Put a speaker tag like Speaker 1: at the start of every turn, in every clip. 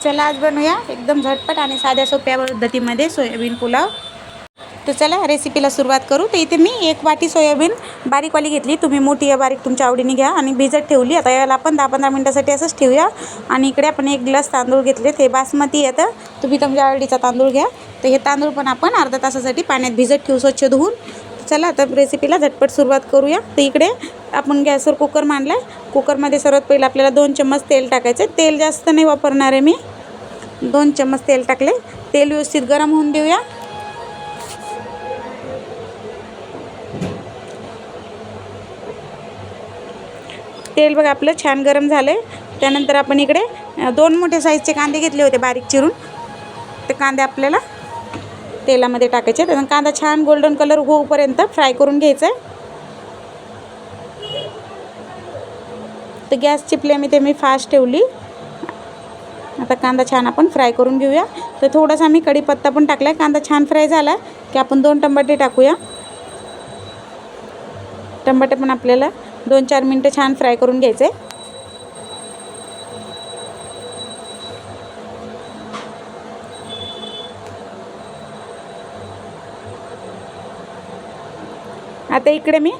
Speaker 1: चला आज बनवूया एकदम झटपट आणि साध्या सोप्या पद्धतीमध्ये सोयाबीन पुलाव. तर चला रेसिपीला सुरुवात करू. तर इथे मी एक वाटी सोयाबीन बारीकवाली घेतली. तुम्ही मोठी या बारीक तुमच्या आवडीने घ्या आणि भिजत ठेवली. आता याला आपण दहा पंधरा मिनटासाठी असंच ठेवूया. आणि इकडे आपण एक ग्लास तांदूळ घेतले. ते बासमती येतं तुम्ही तुमच्या आवडीचा तांदूळ घ्या. तर हे तांदूळ पण आपण अर्धा तासासाठी पाण्यात भिजत ठेवू स्वच्छ धुवून. चला आता रेसिपीला झटपट सुरुवात करूया. तर इकडे आपण गॅसवर कुकर मांडला आहे कुकरमध्ये सर्वात पहिलं आपल्याला दोन चम्मच तेल टाकायचं तेल जास्त नाही वापरणार आहे मी. दोन चम्मच तेल टाकले. तेल व्यवस्थित गरम होऊन देऊया. तेल बघा आपलं छान गरम झालं आहे त्यानंतर आपण इकडे दोन मोठे साईजचे कांदे घेतले होते बारीक चिरून. ते कांदे आपल्याला तेलामध्ये टाकायचे त्यानंतर कांदा छान गोल्डन कलर होऊपर्यंत फ्राय करून घ्यायचा आहे. तर गॅसची फ्लेम इथे मी फास्ट ठेवली. आता कांदा छान आपण फ्राय करून घेऊया. तर थोडासा मी कढीपत्ता पण टाकला आहे कांदा छान फ्राय झाला की आपण दोन टमाटे टाकूया. टमाटे पण आपल्याला दोन चार मिनटं छान फ्राय करून घ्यायचे. आता इकडे मी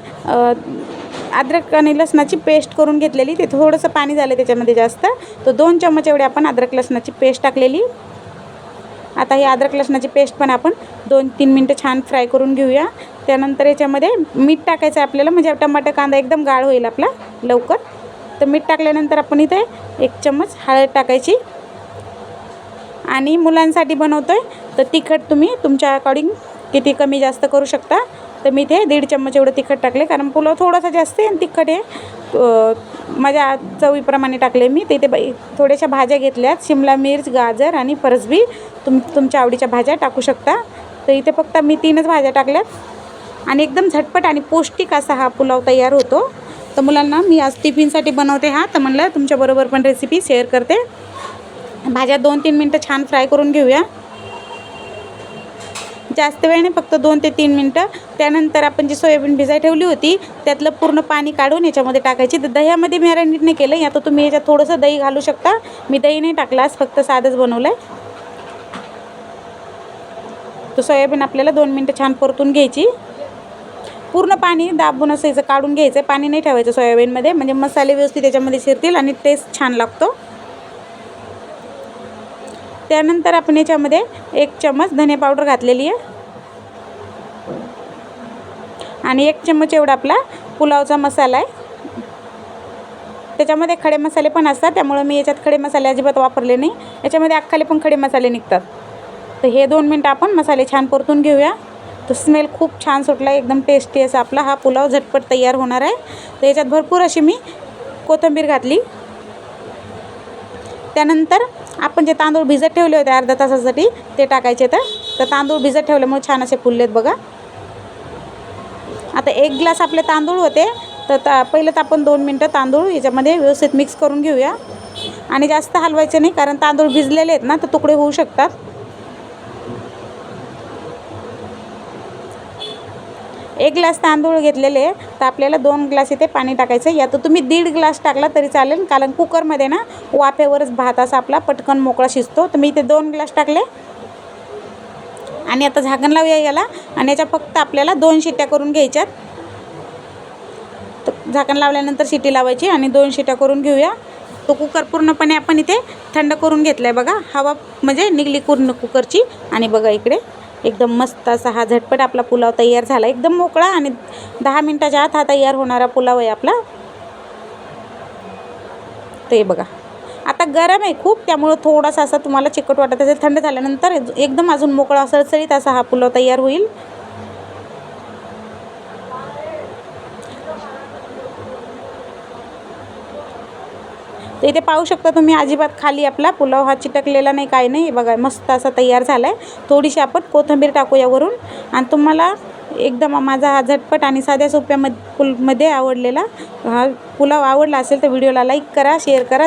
Speaker 1: अद्रक आणि लसणाची पेस्ट करून घेतलेली. ते थोडंसं पाणी झालं त्याच्यामध्ये जास्त. तर दोन चम्मच एवढे आपण अद्रक लसणाची पेस्ट टाकलेली. आता ही अद्रक लसणाची पेस्ट पण आपण दोन तीन मिनटं छान फ्राय करून घेऊया. त्यानंतर याच्यामध्ये मीठ टाकायचं आहे आपल्याला. म्हणजे टमाटर कांदा एकदम गाळ होईल आपला लवकर. तर मीठ टाकल्यानंतर आपण इथे एक चम्मच हळद टाकायची. आणि मुलांसाठी बनवतो आहे तर तिखट तुम्ही तुमच्या अकॉर्डिंग किती कमी जास्त करू शकता. तर मी इथे दीड चम्मच एवढं तिखट टाकले कारण पुलाव थोडासा जास्त आहे आणि तिखट आहे. माझ्या चवीप्रमाणे टाकले मी. तिथे बाई थोड्याशा भाज्या घेतल्यात. शिमला मिर्च गाजर आणि फरसबी. तुम तुमच्या आवडीच्या भाज्या टाकू शकता. तर इथे फक्त मी तीनच भाज्या टाकल्यात. आणि एकदम झटपट आणि पौष्टिक असा हा पुलाव तयार होतो. तर मुलांना मी आज टिफिनसाठी बनवते हा. तर म्हणलं तुमच्याबरोबर पण रेसिपी शेअर करते. भाज्या दोन तीन मिनटं छान फ्राय करून घेऊया. जास्त वेळ नाही फक्त दोन ते तीन मिनटं. त्यानंतर आपण जी सोयाबीन भिजाय ठेवली होती त्यातलं पूर्ण पाणी काढून याच्यामध्ये टाकायची. तर दह्यामध्ये मॅरिनेट नाही केलं आता तुम्ही याच्यात थोडंसं दही घालू शकता. मी दही नाही टाकलास फक्त साधंच बनवलं आहे तर सोयाबीन आपल्याला दोन मिनटं छान परतून घ्यायची. पूर्ण पाणी दाबून असं याचं काढून घ्यायचं पाणी नाही ठेवायचं सोयाबीनमध्ये. म्हणजे मसाले व्यवस्थित त्याच्यामध्ये शिरतील आणि टेस्ट छान लागतो. त्यानंतर आपण याच्यामध्ये एक चम्मच धने पावडर घातलेली आहे. आणि एक चम्मच एवढा आपला पुलावचा मसाला आहे. त्याच्यामध्ये खडे मसाले पण असतात त्यामुळं मी याच्यात खडे मसाले अजिबात वापरले नाही. याच्यामध्ये अख्खाले पण खडे मसाले निघतात. तर हे दोन मिनटं आपण मसाले छान परतून घेऊया. तो स्मेल खूप छान सुटला एकदम टेस्टी असा आपला हा पुलाव झटपट तयार होणार आहे. तर याच्यात भरपूर अशी मी कोथिंबीर घातली. त्यानंतर आपण जे तांदूळ भिजत ठेवले होते अर्धा तासासाठी ते टाकायचे तर. तर तांदूळ भिजत ठेवल्यामुळे छान असे फुललेत बघा. आता एक ग्लास आपले तांदूळ होते. तर ता पहिलं तर आपण दोन मिनटं तांदूळ याच्यामध्ये व्यवस्थित मिक्स करून घेऊया. आणि जास्त हलवायचे नाही कारण तांदूळ भिजलेले आहेत ना तर तुकडे होऊ शकतात. एक ग्लास तांदूळ घेतलेले तर आपल्याला दोन ग्लास इथे पाणी टाकायचं आहे. या तर तुम्ही दीड ग्लास टाकला तरी चालेल कारण कुकरमध्ये ना वाफेवरच भात असा आपला पटकन मोकळा शिजतो. तर मी इथे दोन ग्लास टाकले. आणि आता झाकण लावूया याला. आणि याच्या फक्त आपल्याला दोन शिट्ट्या करून घ्यायच्यात तर झाकण लावल्यानंतर शिटी लावायची आणि दोन शिट्ट्या करून घेऊया. तो कुकर पूर्णपणे आपण इथे थंड करून घेतला आहे बघा. हवा म्हणजे निघली पूर्ण कुकरची. आणि बघा इकडे. एकदम मस्त असा हा झटपट आपला पुलाव तयार झाला. एकदम मोकळा आणि दहा मिनटाच्या आत हा तयार होणारा पुलाव आहे आपला. ते बघा. आता गरम आहे खूप त्यामुळं थोडासा असा तुम्हाला चिकट वाटत असेल थंड झाल्यानंतर एकदम अजून मोकळा सळसळीत असा हा पुलाव तयार होईल. तर इथे पाहू शकता तुम्ही अजिबात खाली आपला पुलाव हा चिटकलेला नाही काय नाही. बघा मस्त असा तयार झाला आहे थोडीशी आपण कोथिंबीर टाकू यावरून आणि तुम्हाला एकदम माझा हा झटपट आणि साध्या सोप्या पुलमध्ये आवडलेला हा पुलाव आवडला असेल तर व्हिडिओला लाईक करा शेअर करा.